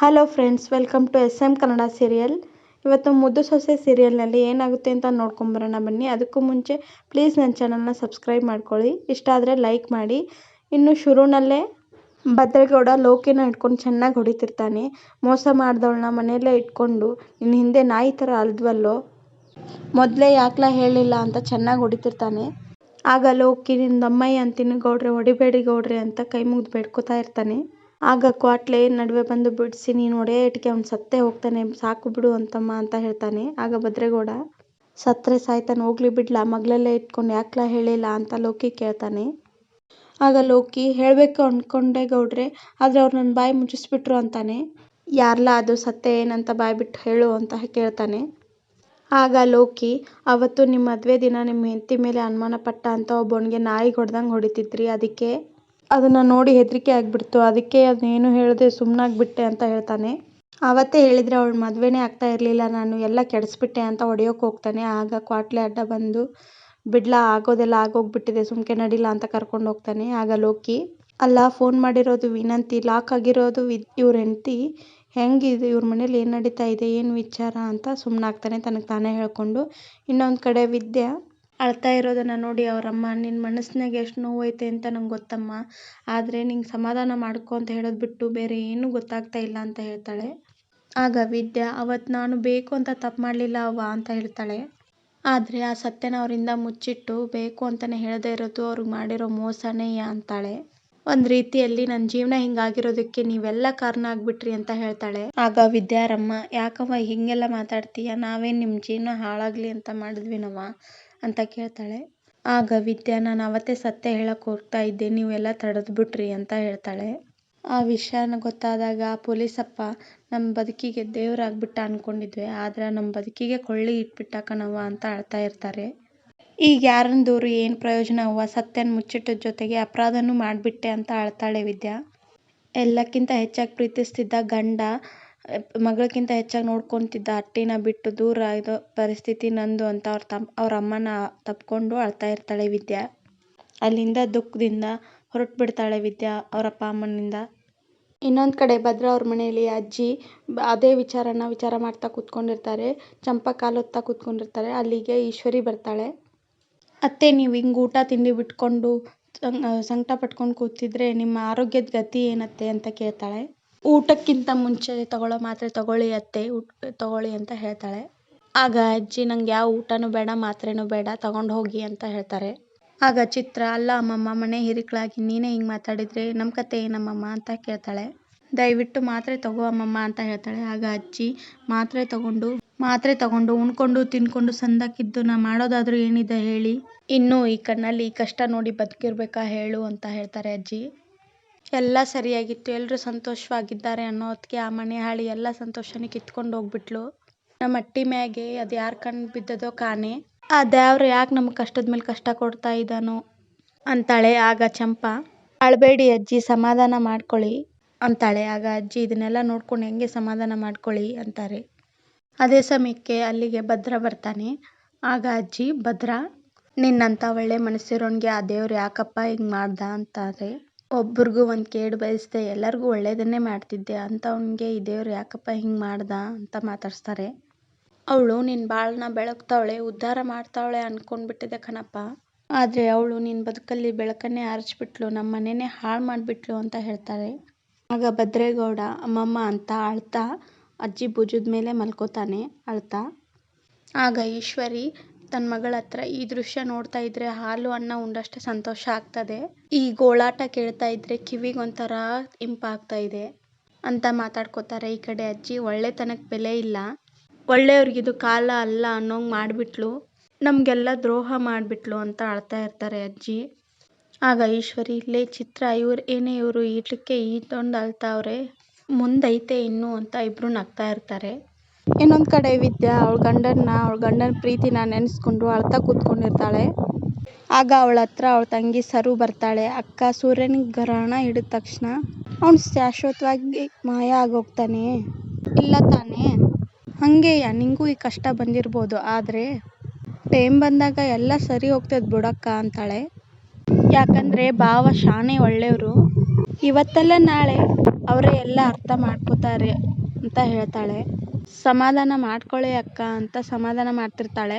Hello friends welcome to S M Kannada serial ಇವತ್ತು ಮುದ್ದು ಸೊಸೆ ಸೀರಿಯಲ್ನಲ್ಲಿ ಏನಾಗುತ್ತೆ ಅಂತ ನೋಡ್ಕೊಂಬರೋಣ ಬನ್ನಿ. ಅದಕ್ಕೂ ಮುಂಚೆ ಪ್ಲೀಸ್ ನನ್ನ ಚಾನಲ್ನ ಸಬ್ಸ್ಕ್ರೈಬ್ ಮಾಡ್ಕೊಳ್ಳಿ. ಇಷ್ಟ ಆದರೆ ಲೈಕ್ ಮಾಡಿ. ಇನ್ನು ಶುರುನಲ್ಲೇ ಭದ್ರೇಗೌಡ ಲೋಕಿನ ಇಟ್ಕೊಂಡು ಚೆನ್ನಾಗಿ ಹೊಡಿತಿರ್ತಾನೆ. ಮೋಸ ಮಾಡಿದವಳನ್ನ ಮನೆಯಲ್ಲೇ ಇಟ್ಕೊಂಡು ನಿನ್ನ ಹಿಂದೆ ನಾಯಿ ಥರ ಅಲ್ದ್ವಲ್ಲೋ ಮೊದಲೇ ಯಾಕ್ಲ ಹೇಳಿಲ್ಲ ಅಂತ ಚೆನ್ನಾಗಿ ಹೊಡಿತಿರ್ತಾನೆ. ಆಗ ಲೋಕಿ ನಿನ್ನ ದಮ್ಮಯ್ಯ ಅಂತೀನಿ, ಗೌಡ್ರೆ ಹೊಡಿಬೇಡಿ ಗೌಡ್ರೆ ಅಂತ ಕೈ ಮುಗಿದು ಬೇಡ್ಕೋತಾ ಇರ್ತಾನೆ. ಆಗ ಕ್ವಾಟ್ಲೆ ನಡುವೆ ಬಂದು ಬಿಡಿಸಿ, ನೀನು ಹೊಡೆಯೋ ಏಟಿಗೆ ಅವ್ನು ಸತ್ತೇ ಹೋಗ್ತಾನೆ, ಸಾಕು ಬಿಡು ಅಂತಮ್ಮ ಅಂತ ಹೇಳ್ತಾನೆ. ಆಗ ಭದ್ರೇಗೌಡ ಸತ್ತರೆ ಸಾಯ್ತಾನೆ, ಹೋಗ್ಲಿ ಬಿಡ್ಲಾ, ಮಗಳಲ್ಲೇ ಇಟ್ಕೊಂಡು ಯಾಕ್ಲಾ ಹೇಳಿಲ್ಲ ಅಂತ ಲೋಕಿ ಕೇಳ್ತಾನೆ. ಆಗ ಲೋಕಿ, ಹೇಳಬೇಕು ಅಂದ್ಕೊಂಡೆ ಗೌಡ್ರೆ, ಆದರೆ ಅವ್ರು ನನ್ನ ಬಾಯಿ ಮುಚ್ಚಿಸ್ಬಿಟ್ರು ಅಂತಾನೆ. ಯಾರ್ಲಾ, ಅದು ಸತ್ತೆ ಏನಂತ ಬಾಯಿ ಬಿಟ್ಟು ಹೇಳು ಅಂತ ಕೇಳ್ತಾನೆ. ಆಗ ಲೋಕಿ, ಅವತ್ತು ನಿಮ್ಮ ಮದುವೆ ದಿನ ನಿಮ್ಮ ಹೆಂಡತಿ ಮೇಲೆ ಅನುಮಾನ ಪಟ್ಟ ಅಂತ ಒಬ್ಬನಿಗೆ ನಾಯಿ ಹೊಡೆದಂಗೆ ಹೊಡಿತಿದ್ರಿ, ಅದಕ್ಕೆ ಅದನ್ನು ನೋಡಿ ಹೆದರಿಕೆ ಆಗಿಬಿಡ್ತು. ಅದಕ್ಕೆ ಅದನ್ನೇನು ಹೇಳದೆ ಸುಮ್ಮನಾಗ್ಬಿಟ್ಟೆ ಅಂತ ಹೇಳ್ತಾನೆ. ಆವತ್ತೇ ಹೇಳಿದರೆ ಅವಳ ಮದುವೆನೇ ಆಗ್ತಾ ಇರಲಿಲ್ಲ, ನಾನು ಎಲ್ಲ ಕೆಡಿಸ್ಬಿಟ್ಟೆ ಅಂತ ಹೊಡೆಯೋಕೆ ಹೋಗ್ತಾನೆ. ಆಗ ಕ್ವಾಟ್ಲೆ ಅಡ್ಡ ಬಂದು, ಬಿಡ್ಲಾ ಆಗೋದೆಲ್ಲ ಆಗೋಗ್ಬಿಟ್ಟಿದೆ, ಸುಮ್ಕೆ ನಡಿಲ್ಲ ಅಂತ ಕರ್ಕೊಂಡು ಹೋಗ್ತಾನೆ. ಆಗ ಲೋಕಿ, ಅಲ್ಲ, ಫೋನ್ ಮಾಡಿರೋದು ವಿನಂತಿ, ಲಾಕ್ ಆಗಿರೋದು ವಿ, ಇವ್ರ ಹೆಂಡ್ತಿ, ಹೆಂಗಿದೆ, ಇವ್ರ ಮನೇಲಿ ಏನು ನಡೀತಾ ಇದೆ, ಏನು ವಿಚಾರ ಅಂತ ಸುಮ್ಮನಾಗ್ತಾನೆ ತನಗೆ ತಾನೇ ಹೇಳಿಕೊಂಡು. ಇನ್ನೊಂದು ಕಡೆ ವಿದ್ಯಾ ಅಳ್ತಾ ಇರೋದನ್ನು ನೋಡಿ ಅವರಮ್ಮ ನಿನ್ನ ಮನಸ್ನಾಗ ಎಷ್ಟು ನೋವೈತೆ ಅಂತ ನಂಗೆ ಗೊತ್ತಮ್ಮ. ಆದರೆ ನಿಂಗೆ ಸಮಾಧಾನ ಮಾಡ್ಕೊ ಅಂತ ಹೇಳೋದು ಬಿಟ್ಟು ಬೇರೆ ಏನೂ ಗೊತ್ತಾಗ್ತಾ ಇಲ್ಲ ಅಂತ ಹೇಳ್ತಾಳೆ. ಆಗ ವಿದ್ಯಾ ಅವತ್ತು ನಾನು ಬೇಕು ಅಂತ ತಪ್ಪು ಮಾಡಲಿಲ್ಲ ಅವ್ವ ಅಂತ ಹೇಳ್ತಾಳೆ. ಆದರೆ ಆ ಸತ್ಯನ ಅವರಿಂದ ಮುಚ್ಚಿಟ್ಟು ಬೇಕು ಅಂತಲೇ ಹೇಳದೇ ಇರೋದು ಅವ್ರಿಗೆ ಮಾಡಿರೋ ಮೋಸನೇ ಅಂತಾಳೆ. ಒಂದು ರೀತಿಯಲ್ಲಿ ನನ್ನ ಜೀವನ ಹಿಂಗಾಗಿರೋದಕ್ಕೆ ನೀವೆಲ್ಲ ಕಾರಣ ಆಗ್ಬಿಟ್ರಿ ಅಂತ ಹೇಳ್ತಾಳೆ. ಆಗ ವಿದ್ಯಾರಮ್ಮ, ಯಾಕವ್ವ ಹಿಂಗೆಲ್ಲ ಮಾತಾಡ್ತೀಯ? ನಾವೇನು ನಿಮ್ಮ ಜೀವನ ಹಾಳಾಗಲಿ ಅಂತ ಮಾಡಿದ್ವಿನವ್ವ? ಅಂತ ಕೇಳ್ತಾಳೆ. ಆಗ ವಿದ್ಯಾ, ನಾನು ಅವತ್ತೇ ಸತ್ಯ ಹೇಳಕ್ಕೆ ಹೋಗ್ತಾ ಇದ್ದೆ, ನೀವೆಲ್ಲ ತಡೆದ್ಬಿಟ್ರಿ ಅಂತ ಹೇಳ್ತಾಳೆ. ಆ ವಿಷಯನ ಗೊತ್ತಾದಾಗ ಆ ಪೊಲೀಸಪ್ಪ ನಮ್ಮ ಬದುಕಿಗೆ ದೇವರಾಗ್ಬಿಟ್ಟ ಅಂದ್ಕೊಂಡಿದ್ವಿ ಆದರೆ ನಮ್ಮ ಬದುಕಿಗೆ ಕೊಳ್ಳಿ ಇಟ್ಬಿಟ್ಟ ಕಣವ್ವ ಅಂತ ಅಳ್ತಾ ಇರ್ತಾರೆ. ಈಗ ಯಾರನ್ನ ದೂರು ಏನು ಪ್ರಯೋಜನ ಅವ್ವ? ಸತ್ಯನ ಮುಚ್ಚಿಟ್ಟ ಜೊತೆಗೆ ಅಪರಾಧನೂ ಮಾಡಿಬಿಟ್ಟೆ ಅಂತ ಅಳ್ತಾಳೆ ವಿದ್ಯಾ. ಎಲ್ಲಕ್ಕಿಂತ ಹೆಚ್ಚಾಗಿ ಪ್ರೀತಿಸ್ತಿದ್ದ ಗಂಡ ಮಗಳಿಗಿಂತ ಹೆಚ್ಚಾಗಿ ನೋಡ್ಕೊತಿದ್ದ ಅತ್ತೆನ ಬಿಟ್ಟು ದೂರ ಇರೋ ಪರಿಸ್ಥಿತಿ ನಂದು ಅಂತ ಅವ್ರ ತಮ್ಮ ಅವ್ರ ಅಮ್ಮನ ತಪ್ಕೊಂಡು ಅಳ್ತಾ ಇರ್ತಾಳೆ ವಿದ್ಯಾ. ಅಲ್ಲಿಂದ ದುಃಖದಿಂದ ಹೊರಟು ಬಿಡ್ತಾಳೆ ವಿದ್ಯಾ ಅಪ್ಪ ಅಮ್ಮನಿಂದ. ಇನ್ನೊಂದು ಕಡೆ ಭದ್ರ ಅವ್ರ ಮನೆಯಲ್ಲಿ ಅಜ್ಜಿ ಅದೇ ವಿಚಾರನ ವಿಚಾರ ಮಾಡ್ತಾ ಕೂತ್ಕೊಂಡಿರ್ತಾರೆ, ಚಂಪ ಕಾಲೊತ್ತಾ ಕೂತ್ಕೊಂಡಿರ್ತಾರೆ, ಅಲ್ಲಿಗೆ ಈಶ್ವರಿ ಬರ್ತಾಳೆ. ಅತ್ತೆ, ನೀವು ಹಿಂಗೆ ಊಟ ತಿಂಡಿ ಬಿಟ್ಕೊಂಡು ಸಂಕಟ ಪಟ್ಕೊಂಡು ಕೂತಿದ್ರೆ ನಿಮ್ಮ ಆರೋಗ್ಯದ ಗತಿ ಏನತ್ತೆ ಅಂತ ಕೇಳ್ತಾಳೆ. ಊಟಕ್ಕಿಂತ ಮುಂಚೆ ತಗೊಳ್ಳೋ ಮಾತ್ರೆ ತಗೊಳ್ಳಿ ಅತ್ತೆ ತಗೊಳ್ಳಿ ಅಂತ ಹೇಳ್ತಾಳೆ. ಆಗ ಅಜ್ಜಿ, ನಂಗೆ ಯಾವ ಊಟನೂ ಬೇಡ, ಮಾತ್ರೆನೂ ಬೇಡ, ತಗೊಂಡು ಹೋಗಿ ಅಂತ ಹೇಳ್ತಾರೆ. ಆಗ ಚಿತ್ರ, ಅಲ್ಲ ಅಮ್ಮಮ್ಮ, ಮನೆ ಹಿರಿಕಳಾಗಿ ನೀನೇ ಹಿಂಗೆ ಮಾತಾಡಿದ್ರೆ ನಮ್ಮ ಕತೆ ಏನಮ್ಮಮ್ಮ ಅಂತ ಕೇಳ್ತಾಳೆ. ದಯವಿಟ್ಟು ಮಾತ್ರೆ ತಗೋ ಅಮ್ಮಮ್ಮ ಅಂತ ಹೇಳ್ತಾಳೆ. ಆಗ ಅಜ್ಜಿ, ಮಾತ್ರೆ ತಗೊಂಡು ಮಾತ್ರೆ ತಗೊಂಡು, ಉಣ್ಕೊಂಡು, ತಿನ್ಕೊಂಡು ಸಂದಕ್ಕಿದ್ದು ನಾ ಮಾಡೋದಾದ್ರೂ ಏನಿದೆ ಹೇಳಿ? ಇನ್ನೂ ಈ ಕಣ್ಣಲ್ಲಿ ಈ ಕಷ್ಟ ನೋಡಿ ಬದುಕಿರ್ಬೇಕಾ ಹೇಳು ಅಂತ ಹೇಳ್ತಾರೆ ಅಜ್ಜಿ. ಎಲ್ಲ ಸರಿಯಾಗಿತ್ತು. ಎಲ್ಲರೂ ಸಂತೋಷವಾಗಿದ್ದಾರೆ ಅನ್ನೋ ಹೊತ್ತಿಗೆ ಆ ಮನೆ ಹಾಳಿ ಎಲ್ಲ ಸಂತೋಷನೇ ಕಿತ್ಕೊಂಡು ಹೋಗ್ಬಿಟ್ಲು. ನಮ್ಮ ಅಟ್ಟಿ ಮ್ಯಾಗೆ ಅದು ಯಾರ ಕಣ್ಣು ಬಿದ್ದದೋ ಕಾಣೆ ಆ ದೇವ್ರು ಯಾಕೆ ನಮ್ಗೆ ಕಷ್ಟದ ಮೇಲೆ ಕಷ್ಟ ಕೊಡ್ತಾ ಇದ್ದಾನೋ ಅಂತಾಳೆ ಆಗ ಚಂಪಾ. ಅಳಬೇಡಿ ಅಜ್ಜಿ, ಸಮಾಧಾನ ಮಾಡ್ಕೊಳ್ಳಿ. ಅಂತಾಳೆ. ಆಗ ಅಜ್ಜಿ, ಇದನ್ನೆಲ್ಲ ನೋಡ್ಕೊಂಡು ಹೆಂಗೆ ಸಮಾಧಾನ ಮಾಡ್ಕೊಳ್ಳಿ? ಅಂತಾರೆ. ಅದೇ ಸಮಯಕ್ಕೆ ಅಲ್ಲಿಗೆ ಭದ್ರ ಬರ್ತಾನೆ. ಆಗ ಅಜ್ಜಿ, ಭದ್ರ ನಿನ್ನಂಥ ಒಳ್ಳೆ ಮನಸ್ಸಿರೋನ್ಗೆ ಆ ದೇವ್ರು ಯಾಕಪ್ಪ ಹಿಂಗೆ ಮಾಡ್ದ? ಅಂತಾರೆ. ಒಬ್ರಿಗೂ ಒಂದು ಕೇಡು ಬಯಸ್ದೆ ಎಲ್ಲರಿಗೂ ಒಳ್ಳೇದನ್ನೇ ಮಾಡ್ತಿದ್ದೆ ಅಂಥವ್ನಿಗೆ ಈ ದೇವ್ರು ಯಾಕಪ್ಪ ಹಿಂಗೆ ಮಾಡ್ದ? ಅಂತ ಮಾತಾಡ್ಸ್ತಾರೆ. ಅವಳು ನಿನ್ನ ಬಾಳನ್ನ ಬೆಳಗ್ತಾವಳೆ, ಉದ್ಧಾರ ಮಾಡ್ತಾವಳೆ ಅನ್ಕೊಂಡ್ಬಿಟ್ಟಿದ್ದೆ ಕಣಪ್ಪ. ಆದರೆ ಅವಳು ನಿನ್ನ ಬದುಕಲ್ಲಿ ಬೆಳಕನ್ನೇ ಆರಿಸ್ಬಿಟ್ಲು ನಮ್ಮ ಮನೆಯೇ ಹಾಳು ಮಾಡಿಬಿಟ್ಲು ಅಂತ ಹೇಳ್ತಾರೆ. ಆಗ ಭದ್ರೇಗೌಡ, ಅಮ್ಮಮ್ಮ ಅಂತ ಅಳ್ತಾ ಅಜ್ಜಿ ಭುಜದ ಮೇಲೆ ಮಲ್ಕೋತಾನೆ, ಅಳ್ತಾ. ಆಗ ಈಶ್ವರಿ ತನ್ನ ಮಗಳ ಹತ್ರ ಈ ದೃಶ್ಯ ನೋಡ್ತಾ ಇದ್ರೆ ಹಾಲು, ಅನ್ನ ಉಂಡಷ್ಟೇ ಸಂತೋಷ ಆಗ್ತದೆ. ಈ ಗೋಳಾಟ ಕೇಳ್ತಾ ಇದ್ರೆ ಕಿವಿಗೆ ಒಂಥರ ಇಂಪಾಗ್ತಾ ಇದೆ. ಅಂತ ಮಾತಾಡ್ಕೋತಾರೆ ಈ ಕಡೆ ಅಜ್ಜಿ. ಒಳ್ಳೆತನಕ್ಕೆ ಬೆಲೆ ಇಲ್ಲ. ಒಳ್ಳೆಯವ್ರಿಗಿದು ಕಾಲ ಅಲ್ಲ ಅನ್ನೋಂಗೆ ಮಾಡಿಬಿಟ್ಲು. ನಮಗೆಲ್ಲ ದ್ರೋಹ ಮಾಡಿಬಿಟ್ಲು ಅಂತ ಅಳ್ತಾ ಇರ್ತಾರೆ ಅಜ್ಜಿ. ಆಗ ಈಶ್ವರಿ ಇಲ್ಲೇ ಚಿತ್ರ, ಇವ್ರು ಏನೇ ಇವರು, ಈಟ್ಲಿಕ್ಕೆ ಈಟೊಂದು ಅಳ್ತಾವ್ರೆ? ಮುಂದೈತೆ ಇನ್ನು ಅಂತ ಇಬ್ಬರು ನಗ್ತಾ ಇರ್ತಾರೆ. ಇನ್ನೊಂದು ಕಡೆ ವಿದ್ಯಾ, ಅವಳ ಗಂಡನ್ನ, ಅವಳ ಗಂಡನ ಪ್ರೀತಿನ ನೆನೆಸ್ಕೊಂಡು ಅಳ್ತಾ ಕೂತ್ಕೊಂಡಿರ್ತಾಳೆ. ಆಗ ಅವಳ ಹತ್ರ ಅವಳ ತಂಗಿ ಸರು ಬರ್ತಾಳೆ. ಅಕ್ಕ ಸೂರ್ಯನಿಗೆ ಗ್ರಹಣ ಹಿಡಿದ ತಕ್ಷಣ ಅವನು ಶಾಶ್ವತವಾಗಿ ಮಾಯ ಆಗೋಗ್ತಾನೆ. ಇಲ್ಲ ತಾನೇ. ಹಾಗೆಯ? ನಿಂಗೂ ಈ ಕಷ್ಟ ಬಂದಿರ್ಬೋದು. ಆದರೆ ಟೈಮ್ ಬಂದಾಗ ಎಲ್ಲ ಸರಿ ಹೋಗ್ತದೆ ಬಿಡಕ್ಕ ಅಂತಾಳೆ. ಯಾಕಂದರೆ ಭಾವ ಶಾನೆ ಒಳ್ಳೆಯವರು ಇವತ್ತಲ್ಲ ನಾಳೆ ಅವರೇ ಎಲ್ಲ ಅರ್ಥ ಮಾಡ್ಕೋತಾರೆ ಅಂತ ಹೇಳ್ತಾಳೆ. ಸಮಾಧಾನ ಮಾಡ್ಕೊಳ್ಳಿ ಅಕ್ಕ ಅಂತ ಸಮಾಧಾನ ಮಾಡ್ತಿರ್ತಾಳೆ.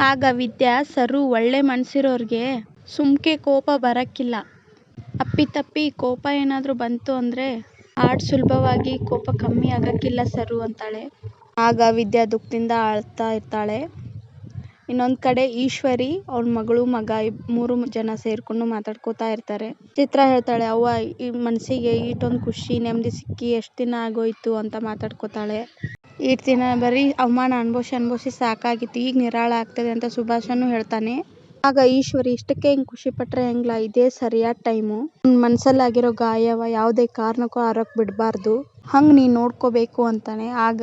ಆಗ ವಿದ್ಯಾ, ಸರು, ಒಳ್ಳೆ ಮನಸ್ಸಿರೋರಿಗೆ ಸುಮ್ಕೆ ಕೋಪ ಬರಕ್ಕಿಲ್ಲ. ಅಪ್ಪಿತಪ್ಪಿ ಕೋಪ ಏನಾದರೂ ಬಂತು ಅಂದರೆ ಹಾಡು ಸುಲಭವಾಗಿ ಕೋಪ ಕಮ್ಮಿ ಆಗಕ್ಕಿಲ್ಲ, ಸರು, ಅಂತಾಳೆ. ಆಗ ವಿದ್ಯಾ ದುಃಖದಿಂದ ಅಳ್ತಾ ಇರ್ತಾಳೆ. ಇನ್ನೊಂದು ಕಡೆ ಈಶ್ವರಿ ಅವಳ ಮಗಳು, ಮಗ ಇಬ್, ಮೂರು ಜನ ಸೇರ್ಕೊಂಡು ಮಾತಾಡ್ಕೋತಾ ಇರ್ತಾರೆ. ಚಿತ್ರ ಹೇಳ್ತಾಳೆ, ಅವ್ವ, ಈ ಮನಸ್ಸಿಗೆ ಈಟೊಂದು ಖುಷಿ ನೆಮ್ಮದಿ ಸಿಕ್ಕಿ ಎಷ್ಟು ದಿನ ಆಗೋಯ್ತು ಅಂತ ಮಾತಾಡ್ಕೋತಾಳೆ. ಈಟ್ ದಿನ ಬರೀ ಅವಮಾನ ಅನ್ಭವಿಸಿ ಅನ್ಭವಿಸಿ ಸಾಕಾಗಿತ್ತು, ಈಗ ನಿರಾಳ ಆಗ್ತದೆ ಅಂತ ಸುಭಾಷನು ಹೇಳ್ತಾನೆ. ಆಗ ಈಶ್ವರಿ, ಇಷ್ಟಕ್ಕೆ ಹಿಂಗ್ ಖುಷಿ ಪಟ್ರೆ ಹೆಂಗ್ಲ? ಇದೇ ಸರಿಯಾದ ಟೈಮು. ಮನ್ಸಲ್ಲಾಗಿರೋ ಗಾಯವ ಯಾವುದೇ ಕಾರಣಕ್ಕೂ ಆರೋಕ್ ಬಿಡಬಾರ್ದು. ಹಂಗ್ ನೀನ್ ನೋಡ್ಕೋಬೇಕು ಅಂತಾನೆ. ಆಗ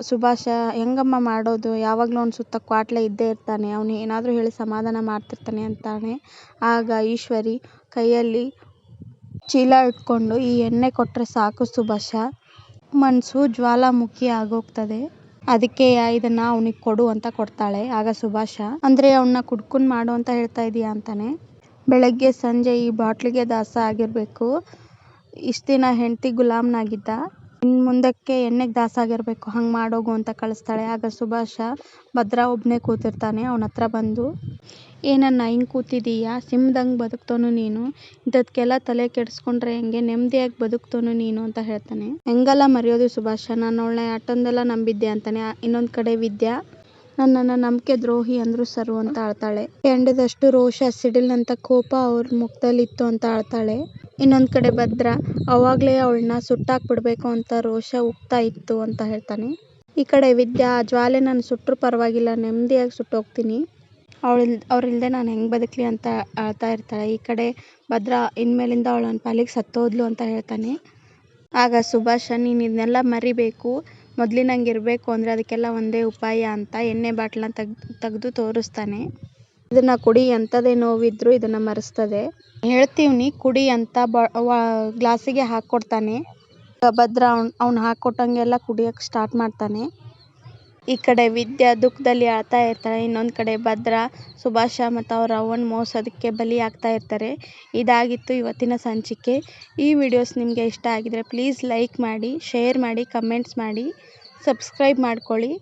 ಸುಭಾಷ, ಹೆಂಗಮ್ಮ ಮಾಡೋದು? ಯಾವಾಗಲೂ ಅವ್ನ ಸುತ್ತ ಕ್ವಾಟ್ಲೆ ಇದ್ದೇ ಇರ್ತಾನೆ. ಅವ್ನು ಏನಾದರೂ ಹೇಳಿ ಸಮಾಧಾನ ಮಾಡ್ತಿರ್ತಾನೆ ಅಂತಾನೆ. ಆಗ ಈಶ್ವರಿ ಕೈಯಲ್ಲಿ ಚೀಲ ಇಟ್ಕೊಂಡು, ಈ ಎಣ್ಣೆ ಕೊಟ್ಟರೆ ಸಾಕು ಸುಭಾಷ. ಮನಸ್ಸು ಜ್ವಾಲಾಮುಖಿ ಆಗೋಗ್ತದೆ. ಅದಕ್ಕೆ ಇದನ್ನ ಅವನಿಗೆ ಕೊಡು ಅಂತ ಕೊಡ್ತಾಳೆ. ಆಗ ಸುಭಾಷ, ಅಂದರೆ ಅವನ್ನ ಕುಡ್ಕೊಂಡು ಮಾಡು ಅಂತ ಹೇಳ್ತಾ ಇದೀಯಾ? ಅಂತಾನೆ. ಬೆಳಗ್ಗೆ ಸಂಜೆ ಈ ಬಾಟ್ಲಿಗೆ ದಾಸ ಆಗಿರಬೇಕು. ಇಷ್ಟು ದಿನ ಹೆಂಡತಿ ಗುಲಾಮ್ನಾಗಿದ್ದ. ಇನ್ನು ಮುಂದಕ್ಕೆ ಎಣ್ಣೆಗೆ ದಾಸ ಆಗಿರಬೇಕು ಹಂಗೆ ಮಾಡೋಗು ಅಂತ ಕಳಿಸ್ತಾಳೆ. ಆಗ ಸುಭಾಷ ಭದ್ರ ಒಬ್ಬನೇ ಕೂತಿರ್ತಾನೆ. ಅವ್ನ ಹತ್ರ ಬಂದು ಏನನ್ನ ಹಿಂಗೆ ಕೂತಿದೀಯಾ? ಸಿಂಹದಂಗೆ ಬದುಕ್ತೋನು ನೀನು. ಇಂಥದ್ಕೆಲ್ಲ ತಲೆ ಕೆಡಿಸ್ಕೊಂಡ್ರೆ ಹೆಂಗೆ? ನೆಮ್ಮದಿಯಾಗಿ ಬದುಕ್ತೋನು ನೀನು, ಅಂತ ಹೇಳ್ತಾನೆ. ಹೆಂಗಲ್ಲ ಮರೆಯೋದು ಸುಭಾಷ. ನಾನು ಅವಳನ್ನ ಅಷ್ಟೊಂದೆಲ್ಲ ನಂಬಿದ್ದೆ, ಅಂತಾನೆ. ಇನ್ನೊಂದು ಕಡೆ ವಿದ್ಯಾ, ನನ್ನನ್ನು ನಂಬಿಕೆ ದ್ರೋಹಿ ಅಂದ್ರು ಸರು, ಅಂತ ಆಳ್ತಾಳೆ. ಎಂಡದಷ್ಟು ರೋಷ ಸಿಡಿಲಂತ ಕೋಪ ಅವ್ರ ಮುಖದಲ್ಲಿತ್ತು ಅಂತ ಆಳ್ತಾಳೆ. ಇನ್ನೊಂದು ಕಡೆ ಭದ್ರ, ಅವಾಗಲೇ ಅವಳನ್ನ ಸುಟ್ಟಾಕ್ಬಿಡ್ಬೇಕು ಅಂತ ರೋಷ ಉಕ್ತಾ ಇತ್ತು ಅಂತ ಹೇಳ್ತಾನೆ. ಈ ಕಡೆ ವಿದ್ಯಾ ಆ ಜ್ವಾಲೆ ನಾನು ಸುಟ್ಟರೂ ಪರವಾಗಿಲ್ಲ ನೆಮ್ಮದಿಯಾಗಿ ಸುಟ್ಟೋಗ್ತೀನಿ. ಅವಳಿಲ್ ಅವರಿಲ್ಲದೆ ನಾನು ಹೆಂಗೆ ಬದುಕಲಿ ಅಂತ ಅಳ್ತಾ ಇರ್ತಾಳೆ. ಈ ಕಡೆ ಭದ್ರ ಇನ್ಮೇಲಿಂದ ಅವಳು ನನ್ನ ಪಾಲಿಗೆ ಸತ್ತೋದ್ಲು ಅಂತ ಹೇಳ್ತಾನೆ. ಆಗ ಸುಭಾಷ, ನೀನು ಇದನ್ನೆಲ್ಲ ಮರಿಬೇಕು. ಮೊದಲಿನಂಗೆ ಇರಬೇಕು ಅಂದರೆ ಅದಕ್ಕೆಲ್ಲ ಒಂದೇ ಉಪಾಯ ಅಂತ ಎಣ್ಣೆ ಬಾಟ್ಲನ್ನ ತೆಗ್ದು ತೆಗ್ದು ತೋರಿಸ್ತಾನೆ. ಇದನ್ನು ಕುಡಿ ಎಂಥದೇ ನೋವಿದ್ರೂ ಇದನ್ನ ಮರೆಸ್ತದೆ. ಹೇಳ್ತೀವ್ನಿ ಕುಡಿ ಅಂತ ಬ ಗ್ಲಾಸಿಗೆ ಹಾಕ್ಕೊಡ್ತಾನೆ ಭದ್ರ ಅವ್ನು ಅವ್ನು ಹಾಕ್ಕೊಟ್ಟಂಗೆಲ್ಲ ಕುಡಿಯೋಕೆ ಸ್ಟಾರ್ಟ್ ಮಾಡ್ತಾನೆ. ಈ ಕಡೆ ವಿದ್ಯಾ ದುಃಖದಲ್ಲಿ ಅಳ್ತಾ ಇರ್ತಾಳೆ ಇನ್ನೊಂದು ಕಡೆ ಭದ್ರ, ಸುಭಾಷ ಮತ್ತು ಅವ್ರ ಅವ್ವನ ಮೋಸೋದಕ್ಕೆ ಬಲಿ ಆಗ್ತಾ ಇರ್ತಾರೆ. ಇದಾಗಿತ್ತು ಇವತ್ತಿನ ಸಂಚಿಕೆ. ಈ ವಿಡಿಯೋಸ್ ನಿಮಗೆ ಇಷ್ಟ ಆಗಿದ್ರೆ ಪ್ಲೀಸ್ ಲೈಕ್ ಮಾಡಿ ಶೇರ್ ಮಾಡಿ ಕಮೆಂಟ್ಸ್ ಮಾಡಿ ಸಬ್ಸ್ಕ್ರೈಬ್ ಮಾಡ್ಕೊಳ್ಳಿ.